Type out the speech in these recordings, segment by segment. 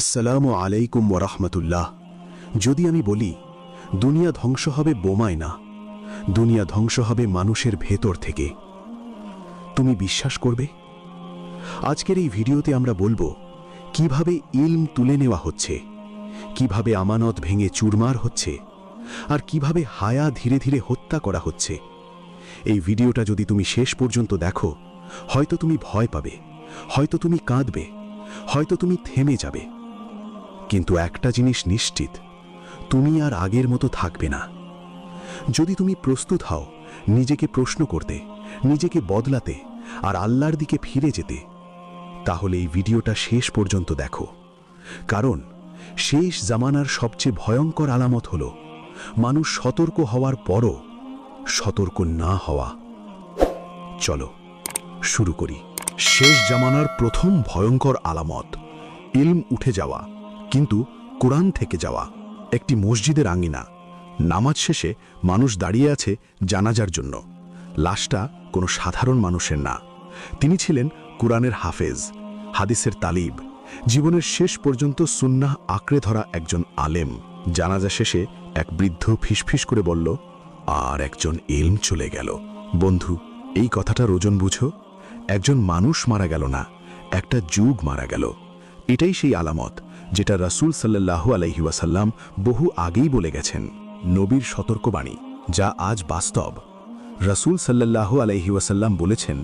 আসসালামু আলাইকুম ওরহমতুল্লাহ যদি আমি বলি, দুনিয়া ধ্বংস হবে বোমায় না, দুনিয়া ধ্বংস হবে মানুষের ভেতর থেকে। তুমি বিশ্বাস করবে? আজকের এই ভিডিওতে আমরা বলব, কীভাবে ইলম তুলে নেওয়া হচ্ছে, কীভাবে আমানত ভেঙে চুরমার হচ্ছে, আর কীভাবে হায়া ধীরে ধীরে হত্যা করা হচ্ছে। এই ভিডিওটা যদি তুমি শেষ পর্যন্ত দেখো, হয়তো তুমি ভয় পাবে, হয়তো তুমি কাঁদবে, হয়তো তুমি থেমে যাবে। কিন্তু একটা জিনিস নিশ্চিত, তুমি আর আগের মতো থাকবে না। যদি তুমি প্রস্তুত হও, নিজেকে প্রশ্ন করতে, নিজেকে বদলাতে আর আল্লাহর দিকে ফিরে যেতে, তাহলে এই ভিডিওটা শেষ পর্যন্ত দেখো। কারণ শেষ জামানার সবচেয়ে ভয়ঙ্কর আলামত হল, মানুষ সতর্ক হওয়ার পরও সতর্ক না হওয়া। চলো, শুরু করি। শেষ জামানার প্রথম ভয়ঙ্কর আলামত, ইলম উঠে যাওয়া। কিন্তু কোরআন থেকে যাওয়া একটি মসজিদের আঙ্গিনা নামাজ শেষে মানুষ দাঁড়িয়ে আছে জানাজার জন্য। লাশটা কোনো সাধারণ মানুষের না। তিনি ছিলেন কোরআনের হাফেজ, হাদিসের তালিব। জীবনের শেষ পর্যন্ত সুন্নাহ আঁকড়ে ধরা একজন আলেম। জানাজা শেষে এক বৃদ্ধ ফিসফিস করে বলল, আর একজন এলম চলে গেল। বন্ধু, এই কথাটা রোজন বুঝো। একজন মানুষ মারা গেল না, একটা যুগ মারা গেল। এটাই সেই আলামত। যেটা রাসূল আলাইহি ওয়াসাল্লাম বহু আগেই বলে গেছেন, নবীর সতর্কবাণী, যা আজ বাস্তব। রাসূল আলাইহি ওয়াসাল্লাম বলেছেন,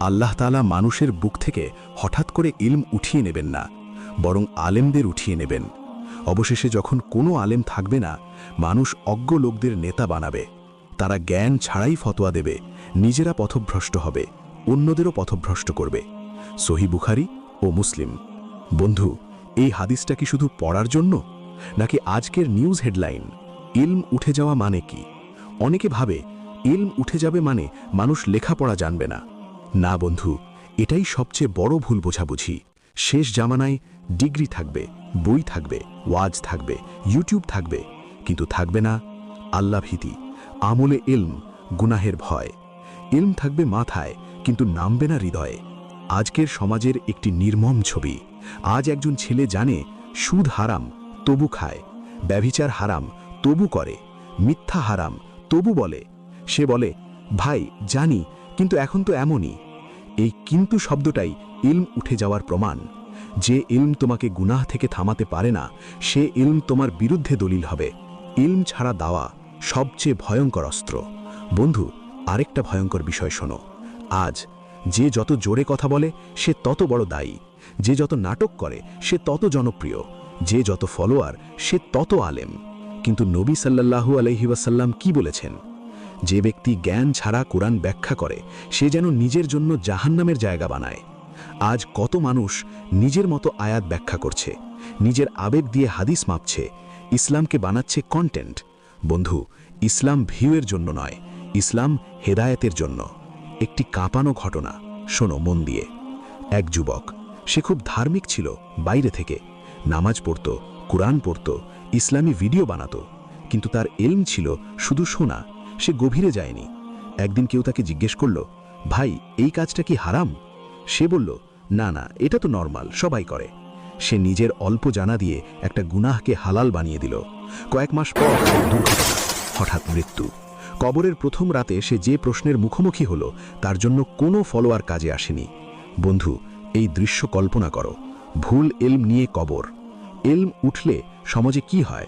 আল্লাহ তাআলা মানুষের বুক থেকে হঠাৎ করে ইলম উঠিয়ে নেবেন না, বরং আলেমদের উঠিয়ে নেবেন। অবশেষে যখন কোনো আলেম থাকবে না, মানুষ অজ্ঞ লোকদের নেতা বানাবে। তারা জ্ঞান ছাড়াই ফতোয়া দেবে, নিজেরা পথভ্রষ্ট হবে, অন্যদেরও পথভ্রষ্ট করবে। সহি বুখারি ও মুসলিম। বন্ধু এই হাদিসটা কি শুধু পড়ার জন্য? নাকি আজকের নিউজ হেডলাইন, ইলম উঠে যাওয়া মানে কি? অনেকে ভাবে, ইলম উঠে যাবে মানে মানুষ লেখাপড়া জানবে না। না বন্ধু, এটাই সবচেয়ে বড় ভুল বোঝাবুঝি। শেষ জামানায় ডিগ্রি থাকবে, বই থাকবে, ওয়াজ থাকবে, ইউটিউব থাকবে, কিন্তু থাকবে না আল্লাহ ভীতি, আমলে ইলম, গুনাহের ভয়। ইলম থাকবে মাথায়, কিন্তু নামবে না হৃদয়ে। আজকের সমাজের একটি নির্মম ছবি। আজ একজন ছেলে জানে, সুদ হারাম, তবু খায়। ব্যভিচার হারাম, তবু করে। মিথ্যা হারাম, তবু বলে। সে বলে, ভাই, জানি, কিন্তু এখন তো এমনই। এই কিন্তু শব্দটাই ইলম উঠে যাওয়ার প্রমাণ। যে ইলম তোমাকে গুনাহ থেকে থামাতে পারে না, সে ইলম তোমার বিরুদ্ধে দলিল হবে। ইলম ছাড়া দাওয়া সবচেয়ে ভয়ঙ্কর অস্ত্র। বন্ধু, আরেকটা ভয়ঙ্কর বিষয় শোনো। আজ যে যত জোরে কথা বলে, সে তত বড় দায়ী। যে যত নাটক করে, সে তত জনপ্রিয়। যে যত ফলোয়ার, সে তত আলেম। কিন্তু নবী সাল্লাল্লাহু আলহি ওয়াসাল্লাম কি বলেছেন? যে ব্যক্তি জ্ঞান ছাড়া কোরআন ব্যাখ্যা করে, সে যেন নিজের জন্য জাহান্নামের জায়গা বানায়। আজ কত মানুষ নিজের মতো আয়াত ব্যাখ্যা করছে, নিজের আবেগ দিয়ে হাদিস মাপছে, ইসলামকে বানাচ্ছে কন্টেন্ট বন্ধু, ইসলাম ভিউয়ের জন্য নয়, ইসলাম হেদায়েতের জন্য। একটি কাঁপানো ঘটনা, শোনো মন দিয়ে। এক যুবক, সে খুব ধার্মিক ছিল, বাইরে থেকে। নামাজ পড়ত, কোরআন পড়ত, ইসলামী ভিডিও বানাতো। কিন্তু তার এলম ছিল শুধু শোনা, সে গভীরে যায়নি। একদিন কেউ তাকে জিজ্ঞেস করল, ভাই, এই কাজটা কি হারাম? সে বলল, না না, এটা তো নর্মাল, সবাই করে। সে নিজের অল্প জানা দিয়ে একটা গুনাহকে হালাল বানিয়ে দিল। কয়েক মাস পর দুর্ঘটনা, হঠাৎ মৃত্যু। কবরের প্রথম রাতে সে যে প্রশ্নের মুখোমুখি হলো, তার জন্য কোনো ফলোয়ার কাজে আসেনি। বন্ধু, এই দৃশ্য কল্পনা করো। ভুল এলম নিয়ে কবর। এলম উঠলে সমাজে কি হয়?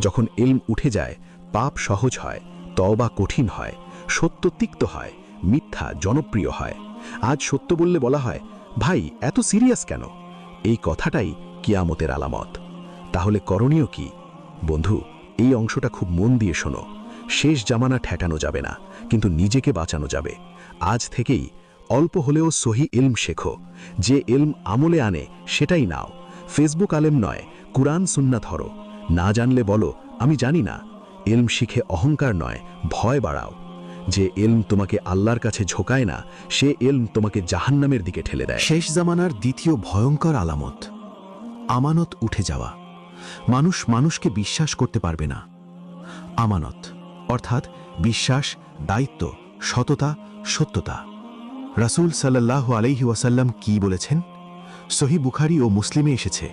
যখন এলম উঠে যায়, পাপ সহজ হয়, তওবা কঠিন হয়, সত্য তিক্ত হয়, মিথ্যা জনপ্রিয় হয়। আজ সত্য বললে বলা হয়, ভাই, এত সিরিয়াস কেন? এই কথাটাই কিয়ামতের আলামত। তাহলে করণীয় কি? বন্ধু, এই অংশটা খুব মন দিয়ে শোনো। শেষ জামানা ঠেকানো যাবে না, কিন্তু নিজেকে বাঁচানো যাবে। আজ থেকেই অল্প হলেও সহি ইলম শেখো। যে ইলম আমলে আনে, সেটাই নাও। ফেসবুক আলেম নয়, কুরআন সুন্না ধরো। না জানলে বলো, আমি জানি না। এলম শিখে অহংকার নয়, ভয় বাড়াও। যে এলম তোমাকে আল্লাহর কাছে ঝোকায় না, সে এলম তোমাকে জাহান্নামের দিকে ঠেলে দেয়। শেষ জামানার দ্বিতীয় ভয়ঙ্কর আলামত, আমানত উঠে যাওয়া। মানুষ মানুষকে বিশ্বাস করতে পারবে না। আমানত। অর্থাৎ বিশ্বাস, দায়িত্ব, সততা, সত্যতা। রাসূল সাল্লাল্লাহু আলাইহি ওয়াসাল্লাম কি বলেছেন? সহি বুখারি ও মুসলিমে এসেছে,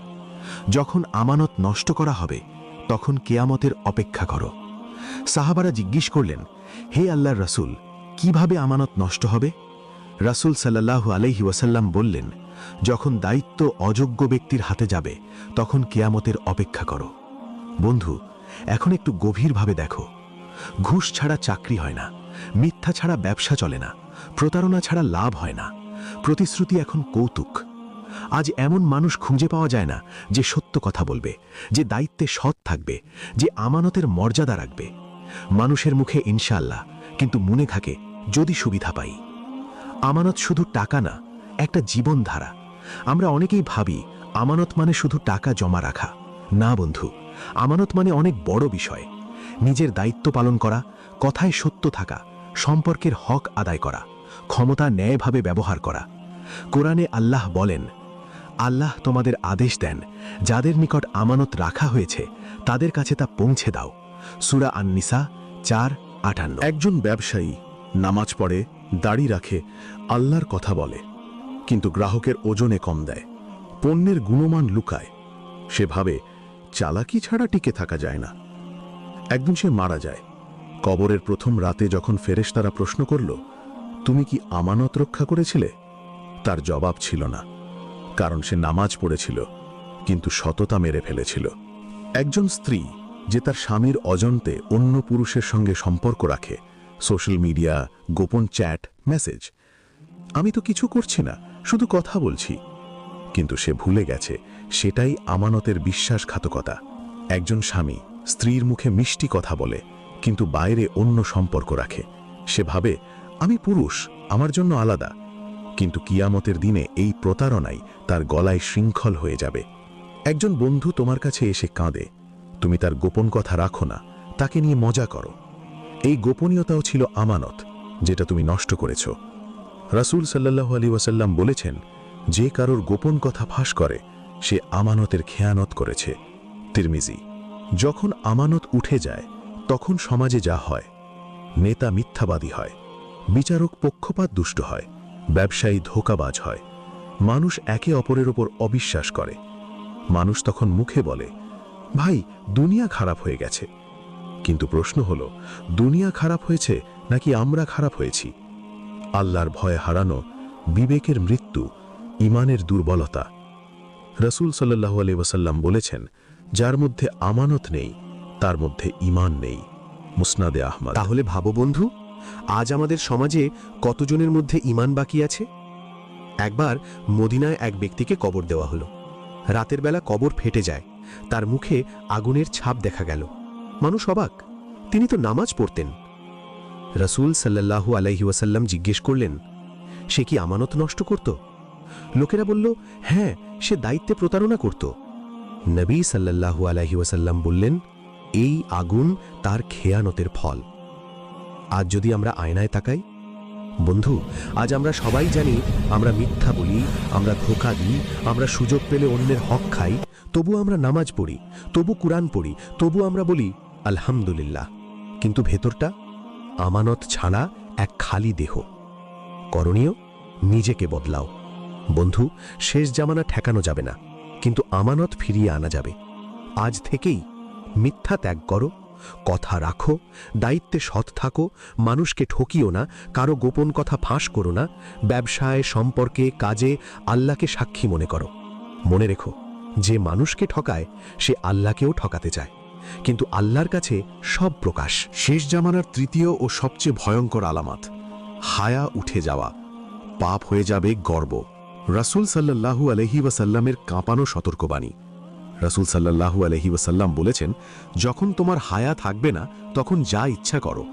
যখন আমানত নষ্ট করা হবে, তখন কেয়ামতের অপেক্ষা করো। সাহাবারা জিজ্ঞেস করলেন, হে আল্লাহর রাসূল, কীভাবে আমানত নষ্ট হবে? রাসূল সাল্লাল্লাহু আলাইহি ওয়াসাল্লাম বললেন, যখন দায়িত্ব অযোগ্য ব্যক্তির হাতে যাবে, তখন কেয়ামতের অপেক্ষা করো। বন্ধু, এখন একটু গভীরভাবে দেখো। ঘুষ ছাড়া চাকরি হয় না, মিথ্যা ছাড়া ব্যবসা চলে না, প্রতারণা ছাড়া লাভ হয় না, প্রতিশ্রুতি এখন কৌতুক। আজ এমন মানুষ খুঁজে পাওয়া যায় না যে সত্য কথা বলবে, যে দায়িত্বে সৎ থাকবে, যে আমানতের মর্যাদা রাখবে। মানুষের মুখে ইনশাল্লাহ কিন্তু মনে থাকে, যদি সুবিধা পাই। আমানত শুধু টাকা না, একটা জীবনধারা। আমরা অনেকেই ভাবি, আমানত মানে শুধু টাকা জমা রাখা। না বন্ধু, আমানত মানে অনেক বড় বিষয়। নিজের দায়িত্ব পালন করা, কথায় সত্য থাকা, সম্পর্কের হক আদায় করা, ক্ষমতা ন্যায়ভাবে ব্যবহার করা। কোরআনে আল্লাহ বলেন, আল্লাহ তোমাদের আদেশ দেন, যাদের নিকট আমানত রাখা হয়েছে, তাদের কাছে তা পৌঁছে দাও। সুরা আননিসা, চার, আটান্ন। একজন ব্যবসায়ী নামাজ পড়ে, দাড়ি রাখে, আল্লাহর কথা বলে, কিন্তু গ্রাহকের ওজনে কম দেয়, পণ্যের গুণমান লুকায়। সে ভাবে, চালাকি ছাড়া টিকে থাকা যায় না। একদিন সে মারা যায়। কবরের প্রথম রাতে যখন ফেরেশতারা প্রশ্ন করল, তুমি কি আমানত রক্ষা করেছিলে? তার জবাব ছিল না, কারণ সে নামাজ পড়েছিল, কিন্তু সততা মেরে ফেলেছিল। একজন স্ত্রী যে তার স্বামীর অজন্তে অন্য পুরুষের সঙ্গে সম্পর্ক রাখে, সোশ্যাল মিডিয়া, গোপন চ্যাট, মেসেজ। আমি তো কিছু করছি না, শুধু কথা বলছি। কিন্তু সে ভুলে গেছে, সেটাই আমানতের বিশ্বাসঘাতকতা। একজন স্বামী স্ত্রীর মুখে মিষ্টি কথা বলে, কিন্তু বাইরে অন্য সম্পর্ক রাখে। সে ভাবে, আমি পুরুষ, আমার জন্য আলাদা। কিন্তু কিয়ামতের দিনে এই প্রতারণাই তার গলায় শৃঙ্খল হয়ে যাবে। একজন বন্ধু তোমার কাছে এসে কাঁদে। তুমি তার গোপন কথা রাখো না, তাকে নিয়ে মজা করো। এই গোপনীয়তাও ছিল আমানত, যেটা তুমি নষ্ট করেছ। রাসূল সাল্লাল্লাহু আলী ওয়াসাল্লাম বলেছেন, যে কারোর গোপন কথা ফাঁস করে, সে আমানতের খেয়ানত করেছে। তিরমিজি যখন আমানত উঠে যায়, তখন সমাজে যা হয়, নেতা মিথ্যাবাদী হয়, বিচারক পক্ষপাত দুষ্ট হয়, ব্যবসায়ী ধোকাবাজ হয়, মানুষ একে অপরের ওপর অবিশ্বাস করে। মানুষ তখন মুখে বলে, ভাই, দুনিয়া খারাপ হয়ে গেছে। কিন্তু প্রশ্ন হল, দুনিয়া খারাপ হয়েছে নাকি আমরা খারাপ হয়েছি? আল্লাহর ভয়ে হারানো, বিবেকের মৃত্যু, ইমানের দুর্বলতা। রসুল সাল্লাহু আলি ওসাল্লাম বলেছেন যার মধ্যে আমানত নেই, তার মধ্যে ইমান নেই। মুসনাদে আহমদ। তাহলে ভাবো বন্ধু, আজ আমাদের সমাজে কতজনের মধ্যে ইমান বাকি আছে? একবার মদিনায় এক ব্যক্তিকে কবর দেওয়া হলো। রাতের বেলা কবর ফেটে যায়। তার মুখে আগুনের ছাপ দেখা গেল। মানুষ অবাক, তিনি তো নামাজ পড়তেন। রসুল সাল্লাল্লাহু আলাইহি ওয়াসাল্লাম জিজ্ঞেস করলেন, সে কি আমানত নষ্ট করত? লোকেরা বলল হ্যাঁ সে দায়িত্বে প্রতারণা করত। নবী সাল্লাল্লাহু আলাইহি ওয়াসাল্লাম বললেন, এই আগুন তার খেয়ানতের ফল। আজ যদি আমরা আয়নায় তাকাই, বন্ধু, আজ আমরা সবাই জানি, আমরা মিথ্যা বলি, আমরা ধোকা দিই, আমরা সুযোগ পেলে অন্যের হক খাই, তবু আমরা নামাজ পড়ি, তবু কুরআন পড়ি, তবু আমরা বলি, আলহামদুলিল্লাহ। কিন্তু ভেতরটা আমানত ছাড়া এক খালি দেহ। করণীয়, নিজেকে বদলাও। বন্ধু, শেষ জামানা ঠেকানো যাবে না। কিন্তু আমানত ফিরিয়ে আনা যাবে। আজ থেকেই মিথ্যা ত্যাগ করো, কথা রাখো, দায়িত্বে সৎ থাকো, মানুষকে ঠকিও না, কারও গোপন কথা ফাঁস করো না, ব্যবসায়, সম্পর্কে, কাজে আল্লাহকে সাক্ষী মনে করো। মনে রেখো, যে মানুষকে ঠকায়, সে আল্লাহকেও ঠকাতে চায়। কিন্তু আল্লাহর কাছে সব প্রকাশ। শেষ জামানার তৃতীয় ও সবচেয়ে ভয়ঙ্কর আলামাত, হায়া উঠে যাওয়া, পাপ হয়ে যাবে গর্ব। রাসূল সাল্লাল্লাহু আলহি ওয়াসাল্লামের কাঁপানো সতর্কবাণী। রাসূল সাল্লাল্লাহু আলহি ওয়াসাল্লাম বলেছেন, যখন তোমার হায়া থাকবে না, তখন যা ইচ্ছা করো।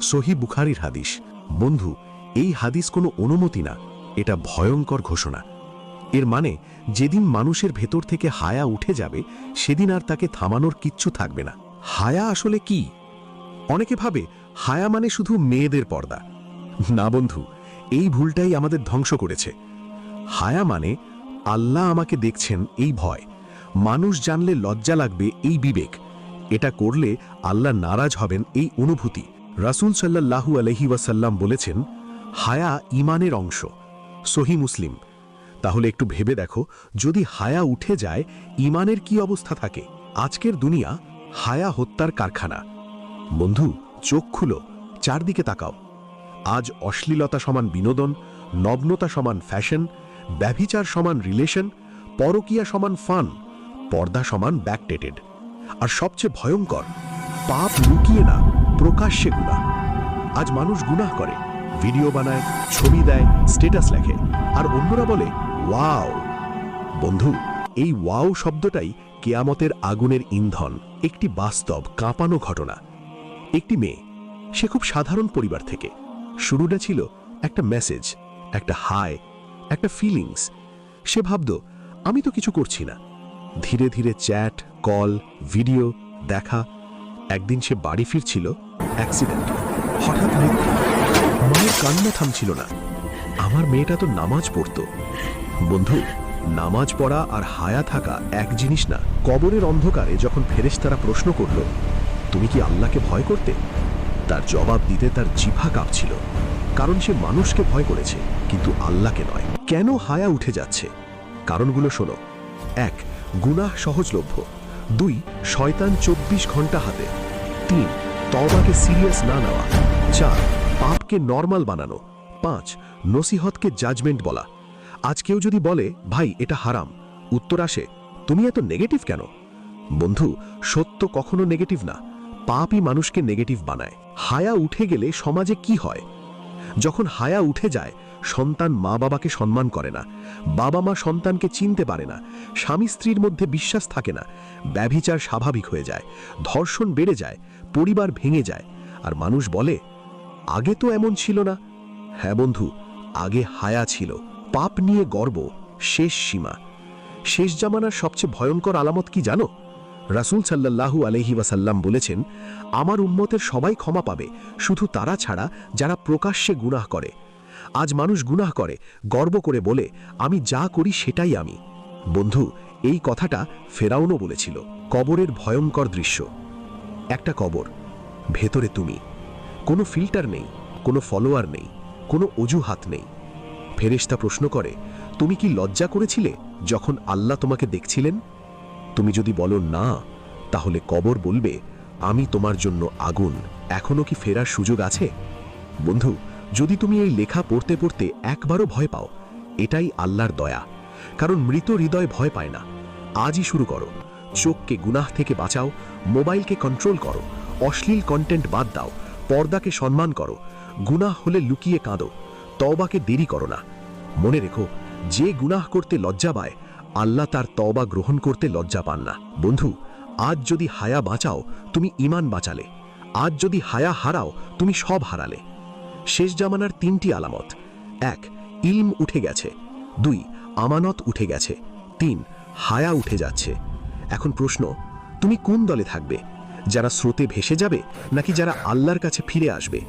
সহি বুখারির হাদিস। বন্ধু, এই হাদিস কোনো অনুমতি না, এটা ভয়ঙ্কর ঘোষণা। এর মানে যেদিন মানুষের ভেতর থেকে হায়া উঠে যাবে, সেদিন আর তাকে থামানোর কিচ্ছু থাকবে না। হায়া আসলে কি? অনেকে ভাবে, হায়া মানে শুধু মেয়েদের পর্দা। না বন্ধু, এই ভুলটাই আমাদের ধ্বংস করেছে। হায়া মানে আল্লাহ আমাকে দেখছেন এই ভয়। মানুষ জানলে লজ্জা লাগবে এই বিবেক। এটা করলে আল্লাহ নারাজ হবেন এই অনুভূতি। রাসূল সাল্লাল্লাহু আলহি ওয়াসাল্লাম বলেছেন, হায়া ইমানের অংশ। সহি মুসলিম। তাহলে একটু ভেবে দেখো, যদি হায়া উঠে যায় ইমানের কি অবস্থা থাকে? আজকের দুনিয়া হায়া হত্যার কারখানা। বন্ধু, চোখ খুলো, চারদিকে তাকাও। আজ অশ্লীলতা সমান বিনোদন, নগ্নতা সমান ফ্যাশন ব্যভিচার সমান রিলেশন, পরকিয়া সমান ফান, পর্দা সমান ব্যাকটেটেড আর সবচেয়ে ভয়ঙ্কর, পাপ লুকিয়ে না, প্রকাশ্যে গুণা আজ মানুষ গুনাহ করে ভিডিও বানায়, ছবি দেয় স্টেটাস লেখে, আর অন্যরা বলে, ওয়াও। বন্ধু, এই ওয়াও শব্দটাই কেয়ামতের আগুনের ইন্ধন, একটি বাস্তব, কাঁপানো ঘটনা। একটি মেয়ে, সে খুব সাধারণ পরিবার থেকে। শুরুটা ছিল একটা মেসেজ একটা হাই একটা ফিলিংস সে ভাবত, আমি তো কিছু করছি না। ধীরে ধীরে চ্যাট কল ভিডিও দেখা, একদিন সে বাড়ি ফিরছিল অ্যাক্সিডেন্ট হঠাৎ মৃত্যু মায়ের কান্না থামছিল না। আমার মেয়েটা তো নামাজ পড়তো। বন্ধু, নামাজ পড়া আর হায়া থাকা এক জিনিস না। কবরের অন্ধকারে যখন ফেরেশতারা প্রশ্ন করল, তুমি কি আল্লাহকে ভয় করতে? তার জবাব দিতে তার জিভা কাঁপছিল। কারণ সে মানুষকে ভয় করেছে, কিন্তু আল্লাহকে নয়। কেন হায়া উঠে যাচ্ছে? কারণগুলো শোনো। এক, গুনাহ সহজলভ্য। দুই, শয়তান চব্বিশ ঘণ্টা হাতে। তিন, তওবাকে সিরিয়াস না নেওয়া। চার, পাপকে নর্মাল বানানো। পাঁচ, নসিহতকে জাজমেন্ট বলা। আজ কেউ যদি বলে, ভাই, এটা হারাম। উত্তর আসে, তুমি এত নেগেটিভ কেন? বন্ধু, সত্য কখনো নেগেটিভ না। পাপই মানুষকে নেগেটিভ বানায়। হায়া উঠে গেলে সমাজে কি হয়? যখন হায়া উঠে যায়, সন্তান মা বাবাকে সম্মান করে না বাবা মা সন্তানকে চিনতে পারে না, স্বামী স্ত্রীর মধ্যে বিশ্বাস থাকে না, ব্যভিচার স্বাভাবিক হয়ে যায়, ধর্ষণ বেড়ে যায়, পরিবার ভেঙে যায়, আর মানুষ বলে, আগে তো এমন ছিল না। হ্যাঁ বন্ধু, আগে হায়া ছিল, পাপ নিয়ে গর্ব, শেষ সীমা। শেষ জামানার সবচেয়ে ভয়ঙ্কর আলামত কি জানো? রাসূল সাল্লাল্লাহু আলহি ওয়াসাল্লাম বলেছেন, আমার উম্মতের সবাই ক্ষমা পাবে, শুধু তারা ছাড়া যারা প্রকাশ্যে গুনাহ করে। আজ মানুষ গুনাহ করে, গর্ব করে বলে, আমি যা করি সেটাই আমি। বন্ধু, এই কথাটা ফেরাউনও বলেছিল, কবরের ভয়ঙ্কর দৃশ্য। একটা কবর, ভেতরে তুমি। কোনো ফিল্টার নেই, কোনো ফলোয়ার নেই, কোনো অজুহাত নেই। ফেরেশতা প্রশ্ন করে, তুমি কি লজ্জা করেছিলে যখন আল্লাহ তোমাকে দেখছিলেন? তুমি যদি বলো না, তাহলে কবর বলবে, আমি তোমার জন্য আগুন। এখনও কি ফেরার সুযোগ আছে? বন্ধু, যদি তুমি এই লেখা পড়তে পড়তে একবারও ভয় পাও, এটাই আল্লাহর দয়া। কারণ মৃত হৃদয় ভয় পায় না। আজই শুরু করো। চোখকে গুনাহ থেকে বাঁচাও, মোবাইলকে কন্ট্রোল করো, অশ্লীল কন্টেন্ট বাদ দাও, পর্দাকে সম্মান করো, গুনাহ হলে লুকিয়ে কাঁদো, তওবাকে দেরি করো না। মনে রেখো, যে গুনাহ করতে লজ্জা পায় আল্লাহ তার তবা গ্রহণ করতে লজ্জা পান না। বন্ধু, আজ যদি হায়া বাঁচাও, তুমি ইমান বাঁচালে। আজ যদি হায়া হারাও, তুমি সব হারালে। শেষ জামানার তিনটি আলামত। এক, ইলম উঠে গেছে। দুই, আমানত উঠে গেছে। তিন, হায়া উঠে যাচ্ছে। এখন প্রশ্ন, তুমি কোন দলে থাকবে? যারা স্রোতে ভেসে যাবে, নাকি যারা আল্লাহর কাছে ফিরে আসবে?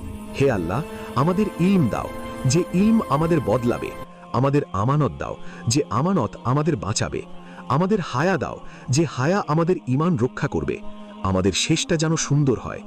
হে আল্লাহ, আমাদের ইলম দাও। যে ইলম আমাদের বদলাবে। আমাদের আমানত দাও, যে আমানত আমাদের বাঁচাবে। আমাদের হায়া দাও, যে হায়া আমাদের ইমান রক্ষা করবে। আমাদের শেষটা যেন সুন্দর হয়।